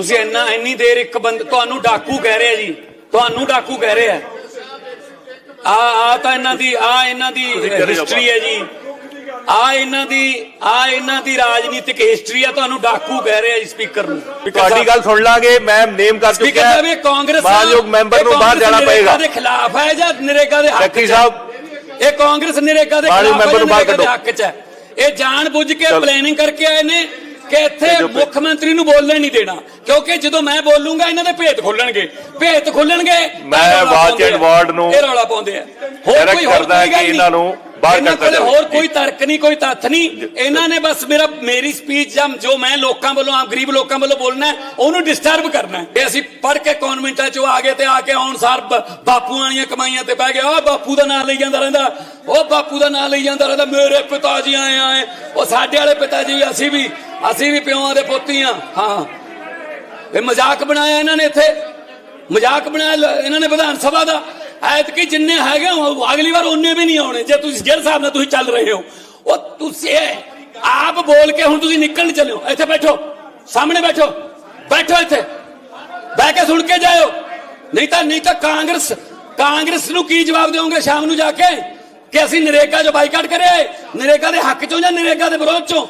ਤੁਸੀਂ ਇੰਨਾ ਇੰਨੀ ਦੇਰ ਇੱਕ ਬੰਦ ਤੁਹਾਨੂੰ ਡਾਕੂ ਕਹਿ ਰਿਹਾ ਜੀ। ਤੁਹਾਨੂੰ ਡਾਕੂ ਕਹਿ ਰਿਹਾ। ਆ ਆ ਤਾਂ ਇਹਨਾਂ ਦੀ ਆ ਇਹਨਾਂ ਦੀ ਹਿਸਟਰੀ ਹੈ ਜੀ। ਆ ਇਹਨਾਂ ਦੀ ਆ ਇਹਨਾਂ ਦੀ ਰਾਜਨੀਤਿਕ ਹਿਸਟਰੀ ਆ ਤੁਹਾਨੂੰ ਡਾਕੂ ਕਹਿ ਰਿਹਾ ਜੀ ਸਪੀਕਰ ਨੂੰ। ਤੁਹਾਡੀ ਗੱਲ ਸੁਣ ਲਾਂਗੇ ਮੈਂ ਨੇਮ ਕਰ ਸਪੀਕਰ ਚੁੱਕਿਆ। ਸਾਹਿਬ ਇਹ ਕਾਂਗਰਸ ਮਾਨਯੋਗ ਮੈਂਬਰ ਨੂੰ ਬਾਹਰ ਜਾਣਾ ਪਏਗਾ। ਦੇ ਖਿਲਾਫ ਹੈ ਜਾਂ ਨਰੇਗਾ ਦੇ ਹੱਕ? ਸਾਹਿਬ। ਇਹ ਕਾਂਗਰਸ ਨਰੇਗਾ ਦੇ ਖਿਲਾਫ ਹੈ ਮੈਂਬਰ ਨੂੰ ਬਾਹਰ ਕੱਢੋ। ਹੱਕ ਚ ਹੈ? ਇਹ ਜਾਣ ਬੁੱਝ ਕੇ। ਪਲੈਨਿੰਗ ਕਰਕੇ ਆਏ ਨੇ। ਕਿ ਇੱਥੇ। ਮੁੱਖ ਮੰਤਰੀ ਨੂੰ ਬੋਲਣ ਨਹੀਂ ਦੇਣਾ ਕਿਉਂਕਿ ਜਦੋਂ ਮੈਂ ਬੋਲੂੰਗਾ ਇਹਨਾਂ ਦੇ ਭੇਤ ਖੁੱਲਣਗੇ ਭੇਤ ਖੁੱਲਣਗੇ ਮੈਂ ਵਾਚ ਐਂਡ। ਵਾਰਡ ਨੂੰ ਇਹ ਰੌਲਾ ਪਾਉਂਦੇ ਆ direct ਕਰਦਾ ਹੈ ਕੋਈ ਕਿ ਇਹਨਾਂ ਨੂੰ ਬਾਹਰ ਇਹਨਾਂ ਕੋਲੇ। ਹੋਰ ਕੋਈ ਤਰਕ ਨਹੀਂ ਕੋਈ ਤੱਥ ਨਹੀਂ। ਇਹਨਾਂ ਨੇ ਬਸ ਮੇਰਾ ਮੇਰੀ ਸਪੀਚ ਜਾਂ ਜੋ ਮੈਂ ਲੋਕਾਂ ਵੱਲੋਂ ਆਮ ਗਰੀਬ ਲੋਕਾਂ ਵੱਲੋਂ ਬੋਲਣਾ ਉਹਨੂੰ ਡਿਸਟਰਬ ਕਰਨਾ। ਇਹ ਅਸੀਂ ਪੜ੍ਹ ਕੇ ਕਨਵੈਂਟਾਂ ਚੋਂ ਆ ਗਏ ਤੇ ਆ ਕੇ ਆਉਣ ਸਾਰ ਬ- ਬਾਪੂਆਂ ਵਾਲੀਆਂ ਕਮਾਈਆਂ ਤੇ ਬਹਿ ਗਏ ਆ ਬਾਪੂ ਦਾ ਨਾਮ ਲਈ ਜਾਂਦਾ ਰਹਿੰਦਾ। ਉਹ ਬਾਪੂ ਦਾ ਨਾਮ ਲਈ ਜਾਂਦਾ ਰਹਿੰਦਾ ਮੇਰੇ ਪਿਤਾ ਜੀ ਆਏ ਆਏ। ਉਹ ਸਾਡੇ ਵਾਲੇ ਪਿਤਾ ਜੀ ਅਸੀਂ ਵੀ ਅਸੀਂ ਵੀ ਪਿਓਾਂ ਦੇ ਪੋਤੀ ਆ। ਹਾਂ। ਇਹ ਮਜ਼ਾਕ ਬਣਾਇਆ ਇਹਨਾਂ ਨੇ ਇੱਥੇ। ਮਜ਼ਾਕ ਬਣਾਇਆ ਇਹਨਾਂ ਨੇ ਵਿਧਾਨ ਸਭਾ ਦਾ। ਐਤਕੀ ਜਿੰਨੇ ਹੈਗੇ ਉਹ ਅਗਲੀ ਵਾਰ ਉਹਨੇ ਵੀ ਨਹੀਂ ਆਉਣੇ। ਜੇ ਤੁਸੀਂ ਜਿਹੜੇ ਹਿਸਾਬ ਨਾਲ ਤੁਸੀਂ ਚੱਲ ਰਹੇ ਹੋ, ਉਹ ਤੁਸੀਂ ਆਪ ਬੋਲ ਕੇ ਹੁਣ ਤੁਸੀਂ ਨਿਕਲਣ ਚੱਲੇ ਹੋ। ਇੱਥੇ ਬੈਠੋ, ਸਾਹਮਣੇ ਬੈਠੋ ਬੈਠੋ ਇੱਥੇ। ਬਹਿ ਕੇ ਸੁਣ ਕੇ ਜਾਇਓ। ਨਹੀਂ ਤਾਂ ਨਹੀਂ ਤਾਂ ਕਾਂਗਰਸ ਕਾਂਗਰਸ ਨੂੰ ਕੀ ਜਵਾਬ ਦਿਓਗੇ ਸ਼ਾਮ ਨੂੰ ਜਾ ਕੇ? ਕਿ ਅਸੀਂ ਨਰੇਗਾ ਜੋ ਬਾਈਕਾਟ ਕਰਿਆ ਨਰੇਗਾ ਦੇ ਹੱਕ ਚੋਂ ਜਾਂ ਨਰੇਗਾ ਦੇ ਵਿਰੋਧ ਚੋਂ?